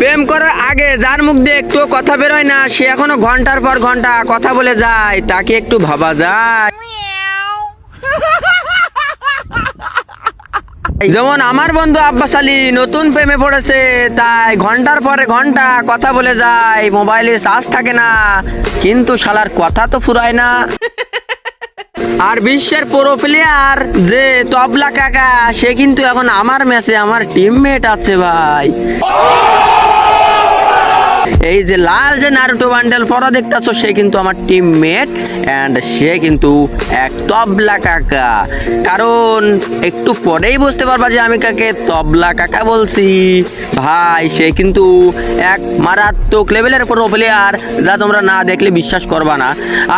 প্রেম করার আগে যার মুখ দিয়ে একটু কথা বেরোয় না, সে এখনও ঘণ্টার পর ঘণ্টা কথা বলে যায়। তাকে একটু ভাবা যায়। যেমন আমার বন্ধু আব্বাস আলী নতুন প্রেমে পড়েছে, তাই ঘণ্টার পরে ঘণ্টা কথা বলে যায়। মোবাইলে চার্জ থাকে না, কিন্তু শালার কথা তো ফুরায় না। আর বিশ্বের প্রো প্লেয়ার যে তবলা কাকা, সে কিন্তু এখন আমার ম্যাচে আমার টিমমেট আছে ভাই। এই যে লাল যে নারুটো বান্ডেল পরা দেখতেছো, সে কিন্তু আমার টিমমেট অ্যান্ড সে কিন্তু এক তবলা কাকা। কারণ একটু পরেই বুঝতে পারবা যে আমি কাকে তবলা কাকা বলছি। ভাই, সে কিন্তু এক মারাত্মক লেভেলের প্রো প্লেয়ার যা তোমরা না দেখলে বিশ্বাস করবা না।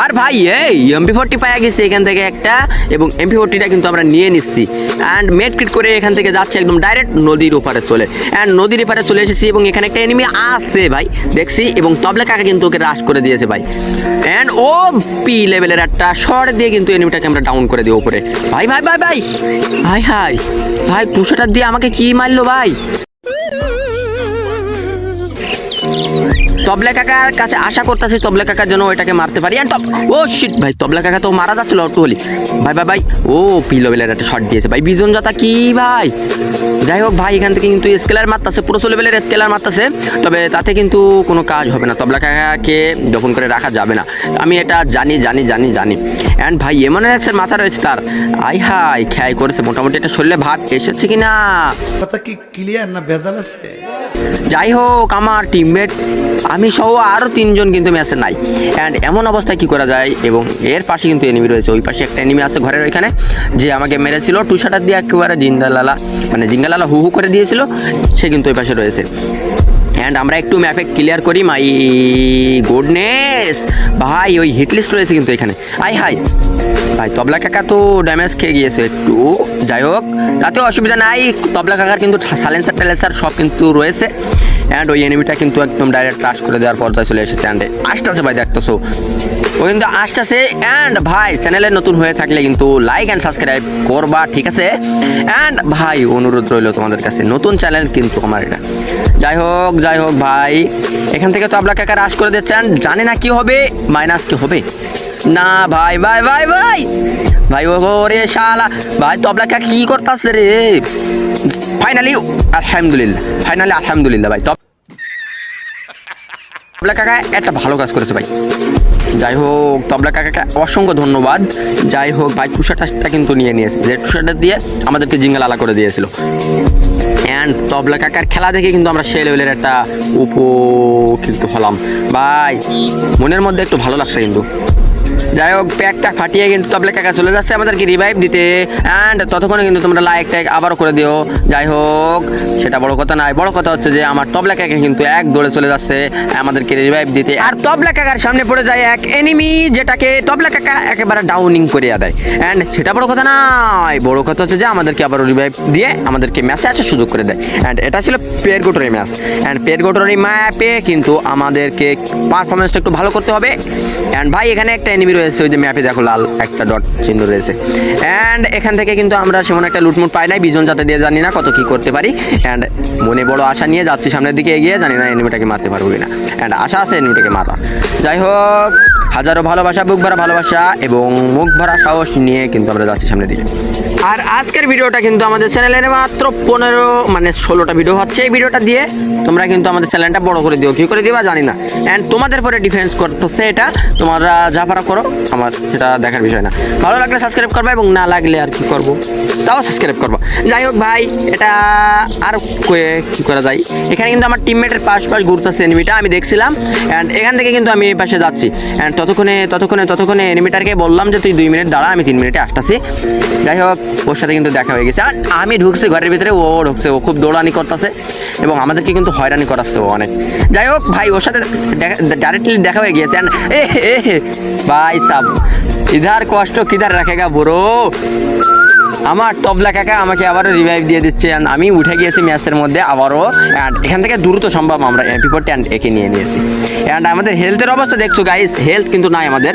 আর ভাই, এই এমপি ফোরটি পাওয়া গেছে এখান থেকে একটা এবং এমপি ফোরটিটা কিন্তু আমরা নিয়ে নিচ্ছি। অ্যান্ড মেড কিট করে এখান থেকে যাচ্ছে একদম ডাইরেক্ট নদীর ওপারে চলে। অ্যান্ড নদীর এপারে চলে এসেছি এবং এখানে একটা এনিমি আছে ভাই। দেখছি, এবং তবলা কাকা কিন্তু ওকে রাশ করে দিয়েছে ভাই। অ্যান্ড ও পি লেভেলের একটা শর্ট দিয়ে কিন্তু এনিমিটাকে আমরা ডাউন করে দিই উপরে ভাই ভাই ভাই ভাই ভাই হাই ভাই টুশোটার দিয়ে আমাকে কি মারলো ভাই? তবলা কাকার কাছে আশা করতেছি তবলা কাকার জন্য ওইটাকে মারতে পারি। আর তব ও শিট ভাই তবলা কাকা তো মারা যাচ্ছিল একটু হলি। ভাই ভাই ভাই ও পিলো বেলের একটা শট দিয়েছে। ভাই বিজন যাতা কি ভাই? যাই হোক ভাই এখান থেকে কিন্তু স্কেলার মারতেছে পুরো লেভেলের স্কেলার মারতেছে। তবে তাতে কিন্তু কোনো কাজ হবে না। তবলা কাকাকে দফন করে রাখা যাবে না। আমি এটা জানি জানি জানি জানি। অ্যান্ড ভাই এমন একটা মাথা রয়েছে তার। আই হাই খেয়াই করেছে। মোটামুটি একটা শরীরে ভাগ এসেছে কি না কথা কি ক্লিয়ার না ভেজাল আছে? যাই হোক আমার টিমমেট আমি সহ আরও তিনজন কিন্তু ম্যাচে নাই। অ্যান্ড এমন অবস্থায় কি করা যায়? এবং এর পাশে কিন্তু এনিমি রয়েছে। ওই পাশে একটা এনিমি আছে ঘরের ওইখানে, যে আমাকে মেরেছিল। টু শাটার দিয়ে একেবারে জিন্দালালা মানে জিঙ্গালালা হু হু করে দিয়েছিল। সে কিন্তু ওই পাশে রয়েছে। অ্যান্ড আমরা একটু ম্যাপে ক্লিয়ার করি মাই গুডনেস ভাই, ওই হিট লিস্ট রয়েছে কিন্তু এখানে। আই হাই ভাই, তবলা কাকা তো ড্যামেজ খেয়ে গিয়েছে একটু। যাই হোক তাতে অসুবিধা নাই। তবলা কাকার কিন্তু সালেন্সার টালেন্সার সব কিন্তু রয়েছে। অ্যান্ড ওই এনিমিটা কিন্তু একদম ডাইরেক্ট টাচ করে দেওয়ার পর্যায়ে চলে এসেছে অ্যান্ড আসতেছে ভাই, দেখতেছো? ও কিন্তু আসতেছে অ্যান্ড ভাই চ্যানেলে নতুন হয়ে থাকলে কিন্তু লাইক অ্যান্ড সাবস্ক্রাইব করবা, ঠিক আছে? অ্যান্ড ভাই, অনুরোধ রইল তোমাদের কাছে, নতুন চ্যানেল কিন্তু আমার এটা। যাই হোক যাই হোক ভাই, এখান থেকে তো আপনাকে কাকা রাশ করে দিচ্ছেন জানি না কি হবে মাইনাস কি হবে? না ভাই ভাই ভাই ভাই! ভাই, ও রে শালা। ভাই, তো আপনাকে কি করতেছে রে? ফাইনালি আলহামদুলিল্লাহ ফাইনালি আলহামদুলিল্লাহ ভাই তব তবলা কাকা একটা ভালো কাজ করেছে ভাই। যাই হোক, তবলা কাকাকে অসংখ্য ধন্যবাদ। যাই হোক, ভাই টুশারটা কিন্তু নিয়ে নিয়েছে। যে টুশারটা দিয়ে আমাদেরকে জিঙ্গাল আলা করে দিয়েছিল। অ্যান্ড তবলা কাকার খেলা দেখে কিন্তু আমরা সেই লেভেলের একটা উপকৃত হলাম। ভাই, মনের মধ্যে একটু ভালো লাগছে কিন্তু। যাই হোক প্যাকটা ফাটিয়ে কিন্তু তবলা কাকা চলে যাচ্ছে আমাদেরকে রিভাইভ দিতে। অ্যান্ড ততক্ষণে কিন্তু তোমরা লাইক ট্যাগ আবারও করে দিও। যাই হোক, সেটা বড় কথা নয়। বড় কথা হচ্ছে যে আমার তবলা কাকা কিন্তু এক দৌড়ে চলে যাচ্ছে, আমাদেরকে রিভাইভ দিতে। আর তবলা কাকার সামনে পড়ে যায় এক এনিমি যেটাকে তবলা কাকা একেবারে ডাউনিং করে দেয়। অ্যান্ড সেটা বড় কথা নয়। বড় কথা হচ্ছে যে আমাদেরকে আবারও রিভাইভ দিয়ে আমাদেরকে ম্যাচে আসার সুযোগ করে দেয়। অ্যান্ড এটা ছিল পেয়ার গোটরি ম্যাচ অ্যান্ড পেয়ার গোটরি ম্যাপে কিন্তু আমাদেরকে পারফরমেন্সটা একটু ভালো করতে হবে। অ্যান্ড ভাই, এখানে একটা এনিমি রয়েছে, ওই যে ম্যাপে দেখো লাল একটা ডট চিহ্ন রয়েছে। অ্যান্ড এখান থেকে কিন্তু আমরা সেমন একটা লুটমুট পাই নাই, বিজন যাতে দিয়ে জানি না কত কি করতে পারি। অ্যান্ড মনে বড় আশা নিয়ে যাচ্ছি সামনের দিকে এগিয়ে, জানি না এনিমিটাকে মারতে পারব কিনা। অ্যান্ড আশা আছে এনিমিটাকে মারা যাই হোক, হাজারো ভালোবাসা, বুক ভরা ভালোবাসা এবং মুখ ভরা সাহস নিয়ে কিন্তু আমরা যাচ্ছি সামনের দিকে। আর আজকের ভিডিওটা কিন্তু আমাদের চ্যানেলের মাত্র পনেরো মানে ষোলোটা ভিডিও হচ্ছে। এই ভিডিওটা দিয়ে তোমরা কিন্তু আমাদের চ্যানেলটা বড় করে দিও। কী করে দিবা জানি না। অ্যান্ড তোমাদের পরে ডিফেন্স করতেছে এটা। তোমরা যা পারা করো। আমার সেটা দেখার বিষয় না। ভালো লাগলে সাবস্ক্রাইব করবা এবং না লাগলে আর কি করব? তাও সাবস্ক্রাইব করবা। যাই হোক ভাই, এটা আর কী করা যায়? এখানে কিন্তু আমার টিমমেটের পাশ পাশ ঘুরতেছে এনিমিটা আমি দেখছিলাম। অ্যান্ড এখান থেকে কিন্তু আমি এই পাশে যাচ্ছি। অ্যান্ড ততক্ষণে ততক্ষণে ততক্ষণে এনিমিটারকে বললাম যে, তুই দুই মিনিট দাঁড়া, আমি তিন মিনিটে আসতেছি। যাই হোক ওর সাথে কিন্তু দেখা হয়ে গেছে। আর আমি ঢুকছি ঘরের ভিতরে, ও ঢুকছে, ও খুব দৌড়ানি করতেছে এবং আমাদেরকে কিন্তু হয়রানি করাচ্ছে ও অনেক। যাই হোক, ভাই, ওর সাথে ডাইরেক্টলি দেখা হয়ে গিয়েছে। ভাই সাব, ইধার কষ্ট কিধার রাখেগা বুড়ো? আমার তবলা কাকা আমাকে আবারও রিভাইভ দিয়ে দিচ্ছে and আমি উঠে গিয়েছি ম্যাচের মধ্যে আবারও। And এখান থেকে দ্রুত সম্ভব আমরা এমপি ফোরটি অ্যান্ড একে নিয়ে নিয়েছি। অ্যান্ড আমাদের হেলথের অবস্থা দেখছ গাইস হেলথ কিন্তু নাই আমাদের।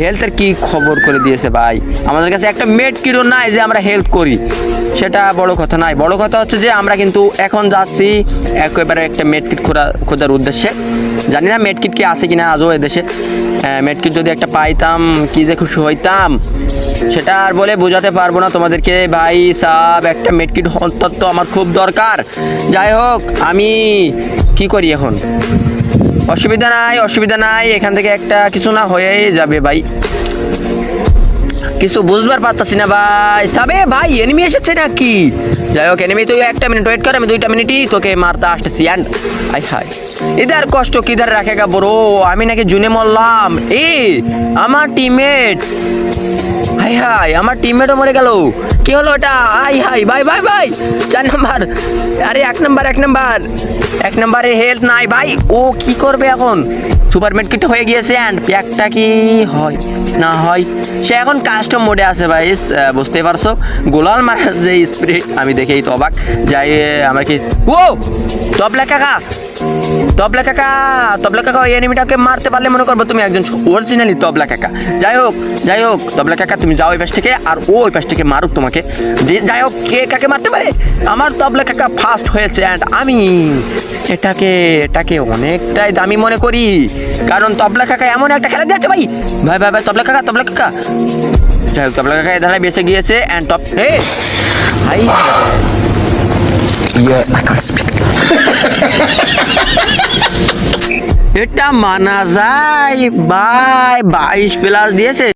হেলথের কি খবর করে দিয়েছে ভাই? আমাদের কাছে একটা মেড কিরো নাই যে আমরা হেল্প করি। সেটা বড় কথা নয়। বড় কথা হচ্ছে যে আমরা কিন্তু এখন যাচ্ছি একেবারে একটা মেডকিট খোঁজা খোঁজার উদ্দেশ্যে। জানি না মেডকিট কি আছে কিনা আজও এদেশে মেডকিট যদি একটা পাইতাম, কি যে খুশি হইতাম। সেটা আর বলে বোঝাতে পারব না তোমাদেরকে। ভাই, সাব, একটা মেডকিট অন্তত আমার খুব দরকার। যাই হোক, আমি কি করি এখন? অসুবিধা নাই অসুবিধা নাই। এখান থেকে একটা কিছু না হয়েই যাবে ভাই। কিছু বুঝবার পারতাছি না ভাই। সাবে ভাই এনিমি এসেছে নাকি? যাই হোক এনিমি তুই একটা মিনিট ওয়েট কর, আমি দুইটা মিনিটই তোকে মারতে আসতেছি। অ্যান্ড আই হাই ইধার কষ্ট, কিধার রাখেগা বড়? আমি নাকি জুনে মরলাম। এ, আমার টিমমেট হাই হাই আমার টিমমেটও মরে গেল। কি হলো ওটা? Hi hi bye bye bye চার নাম্বার। আরে এক নাম্বার এক নাম্বার। এক নাম্বারে হেলথ নাই ভাই। ও কি করবে এখন? সুপার মেডকিট হয়ে গিয়েছে অ্যান্ড প্যাকটা কি হয় না হয়? সে এখন কাস্টম মোডে আছে ভাই। আহ, বুঝতেই পারছ? গোলাল মারার যে স্প্রে আমি দেখেই তো অবাক। যাই আমার কি ও! তবলা কাকা! তবলা কাকা! তবলা কাকা ওই এনিমিটাকে মারতে পারলে মনে করব তুমি একজন অরিজিনালি তবলা কাকা। যাই হোক যাই হোক তবলা কাকা তুমি যাও ওই পাশ থেকে আর ও ওই পাশ থেকে মারুক তোমাকে। যে- যাই হোক কে কাকে মারতে পারে? আমার তবলা কাকা ফার্স্ট হয়েছে অ্যান্ড আমি। এটাকে এটাকে অনেকটাই দামি মনে করি। কারণ তবলা কাকা এমন একটা খেলা দিয়েছে ভাই। ভাই ভাই ভাই তবলা কাকা তবলা কাকা। যাই হোক তবলা কাকা এ ধারায় বেঁচে গিয়েছে অ্যান্ড টপ হে ভাই. এটা মানা যায়। বাই বাইশ প্লাস দিয়েছে।